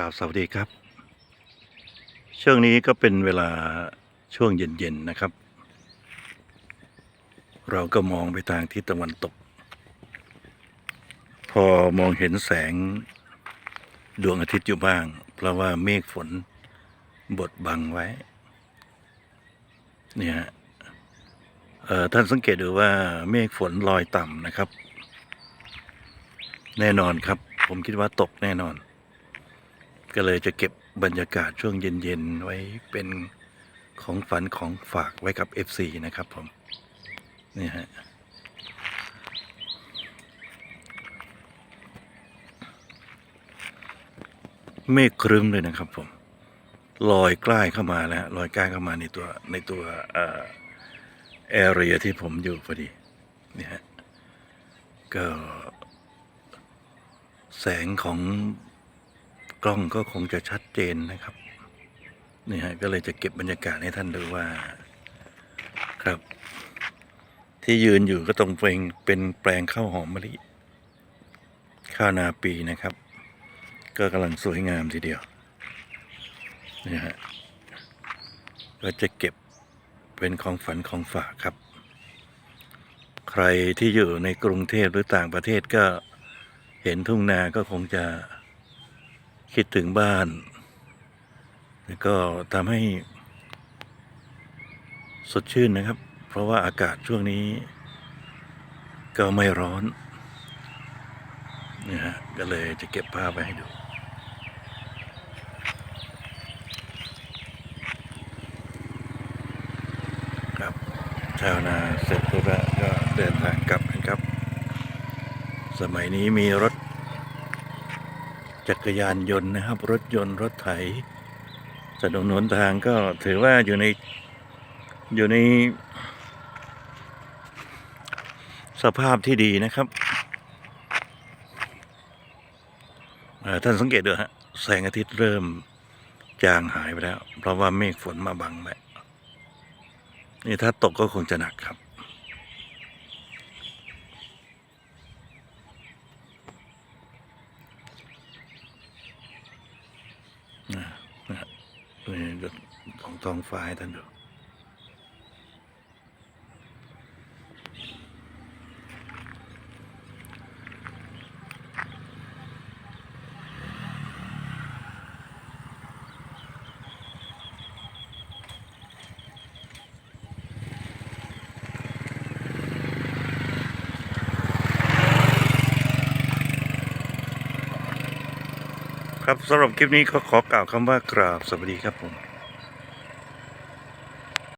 ราบสวัสดีครับ ช่วงนี้ก็เป็นเวลาช่วงเย็นๆนะครับ เราก็มองไปทางทิศตะวันตก พอมองเห็นแสงดวงอาทิตย์อยู่บ้าง เพราะว่าเมฆฝนบดบังไว้ เนี่ยท่านสังเกตดูว่าเมฆฝนลอยต่ำนะครับ แน่นอนครับ ผมคิดว่าตกแน่นอน ก็เลยจะเก็บบรรยากาศช่วงเย็นๆ ไว้เป็นของฝันของฝากไว้กับ FC นะครับผม นี่ฮะเมฆครึ้มเลยนะครับผมลอยใกล้เข้ามาแล้วลอยใกล้เข้ามาในตัวในตัวเอ่อแอเรียที่ผมอยู่พอดีนี่ฮะก็แสงของ กล้องก็คงจะชัดเจนนะครับนี่ฮะก็เลยจะเก็บบรรยากาศให้ท่านดูว่า ครับ ที่ยืนอยู่ก็ตรงเป็นเป็นแปลงข้าวหอมมะลิข้าวนาปีนะครับ ก็กำลังสวยงามทีเดียวนี่ฮะก็จะเก็บเป็นของฝันของฝากครับ ใครที่อยู่ในกรุงเทพหรือต่างประเทศก็เห็นทุ่งนาก็คงจะ คิดถึงบ้าน แล้วก็ทำให้สดชื่นนะครับ เพราะว่าอากาศช่วงนี้ ก็ไม่ร้อนนี่ยฮะก็เลยจะเก็บภาพไว้ให้ดูครับชาวนาเสร็จแล้วก็เดินทางกลับกันครับ สมัยนี้มีรถ จักรยานยนต์นะครับ รถยนต์รถไถถนนหนทางก็ถือว่าอยู่ในอยู่ใน สภาพที่ดีนะครับท่านสังเกตดูฮะแสงอาทิตย์เริ่มจางหายไปแล้ว เพราะว่าเมฆฝนมาบังไว้นี่ถ้าตกก็คงจะหนักครับ นะนะนี่ ของท้องฟ้าให้ท่านดู ครับสำหรับคลิปนี้ก็ขอกล่าวคำว่ากราบสวัสดีครับผม